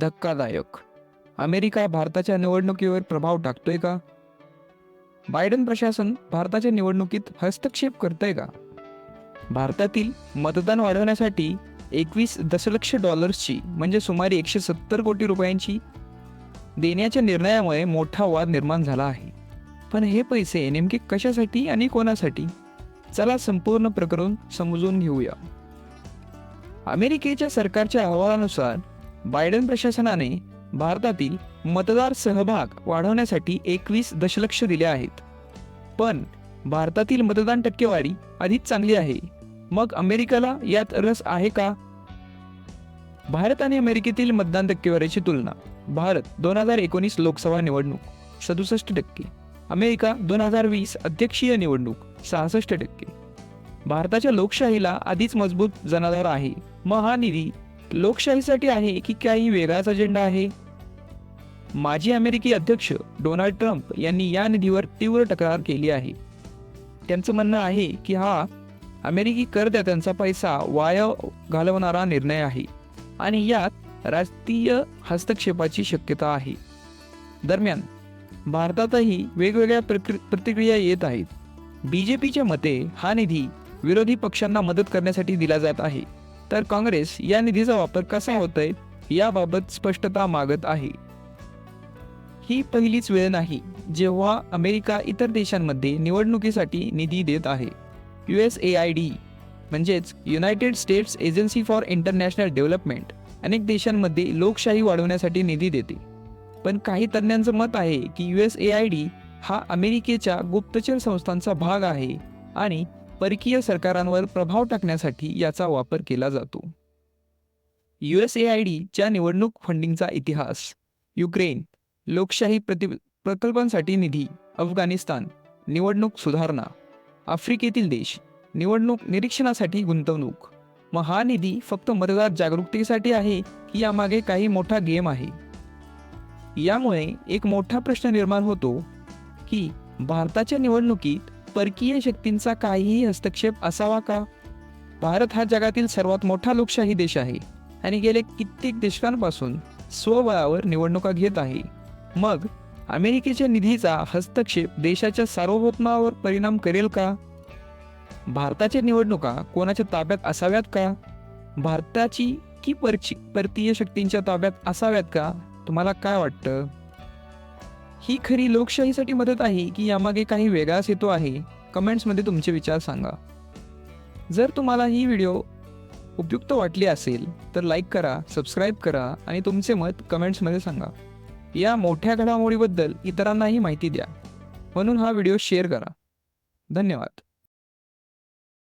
धक्कादायक. अमेरिका भारताच्या निवडणुकीवर प्रभाव टाकतोय का? बायडन प्रशासन भारताच्या निवडणुकीत हस्तक्षेप करतंय का? भारतातील मतदान वाढवण्यासाठी एकवीस दशलक्ष डॉलर्सची म्हणजे सुमारे एकशे सत्तर कोटी रुपयांची देण्याच्या निर्णयामुळे मोठा वाद निर्माण झाला आहे. पण हे पैसे नेमके कशासाठी आणि कोणासाठी? चला संपूर्ण प्रकरण समजून घेऊया. अमेरिकेच्या सरकारच्या अहवालानुसार बायडन प्रशासनाने भारतातील मतदार सहभाग वाढवण्यासाठी एकवीस दशलक्ष दिले आहेत. पण भारतातील मतदान टक्केवारी आधीच चांगली आहे. मग अमेरिकेला यात रस आहे का? भारत आणि अमेरिकेतील मतदान टक्केवारीची तुलना भारत दोन हजार एकोणीस लोकसभा निवडणूक सदुसष्ट टक्के अमेरिका दोन हजार वीस अध्यक्षीय निवडणूक सहासष्ट टक्के. भारताच्या लोकशाहीला आधीच मजबूत जनाधार आहे. मग हा निधी लोकशाहीसाठी आहे की काही वेगळाच अजेंडा आहे? माजी अमेरिकी अध्यक्ष डोनाल्ड ट्रम्प यांनी या निधीवर तीव्र तक्रार केली आहे. त्यांचं म्हणणं आहे की हा अमेरिकी करदात्यांचा पैसा वाया घालवणारा निर्णय आहे आणि यात राजकीय हस्तक्षेपाची शक्यता आहे. दरम्यान भारतातही वेगवेगळ्या प्रतिक्रिया येत आहेत. बी जे पीच्या मते हा निधी विरोधी पक्षांना मदत करण्यासाठी दिला जात आहे. तर काँग्रेस या निधीचा वापर कसा होतोय याबाबत स्पष्टता मागत आहे. ही पहिलीच वेळ नाही जेव्हा अमेरिका इतर देशांमध्ये निवडणुकीसाठी निधी देत आहे. U S A I D म्हणजेच United States agency for international development अनेक देशांमध्ये लोकशाही वाढवण्यासाठी निधी देते. पण काही तज्ज्ञांचं मत आहे की U S A I D हा अमेरिकेच्या गुप्तचर संस्थांचा भाग आहे आणि परकीय सरकारांवर प्रभाव टाकण्यासाठी याचा वापर केला जातो. यू एस ए आय डीच्या निवडणूक फंडिंगचा इतिहास. युक्रेन. लोकशाही प्रति प्रकल्पांसाठी निधी. अफगाणिस्तान. निवडणूक सुधारणा. आफ्रिकेतील देश. निवडणूक निरीक्षणासाठी गुंतवणूक. मग हा निधी फक्त मतदार जागरूकतेसाठी आहे की यामागे काही मोठा गेम आहे. यामुळे एक मोठा प्रश्न निर्माण होतो की भारताच्या निवडणुकीत परकीय शक्तींचा काहीही हस्तक्षेप असावा का? भारत हा जगातील सर्वात मोठा लोकशाही देश आहे आणि गेले कित्येक दशकांपासून स्वबळावर निवडणुका घेत आहे. मग अमेरिकेच्या निधीचा हस्तक्षेप देशाच्या सार्वभौमावर परिणाम करेल का? भारताच्या निवडणुका कोणाच्या ताब्यात असाव्यात का? भारताची की परची परकीय शक्तींच्या ताब्यात असाव्यात का? तुम्हाला काय वाटतं? ही खरी लोकशाहीसाठी मदत आहे की यामागे काही वेगळाच हेतू आहे? कमेंट्समध्ये तुमचे विचार सांगा. जर तुम्हाला ही व्हिडिओ उपयुक्त वाटली असेल तर लाईक करा सबस्क्राईब करा आणि तुमचे मत कमेंट्समध्ये सांगा. या मोठ्या घडामोडीबद्दल इतरांनाही माहिती द्या. म्हणून हा व्हिडिओ शेअर करा. धन्यवाद.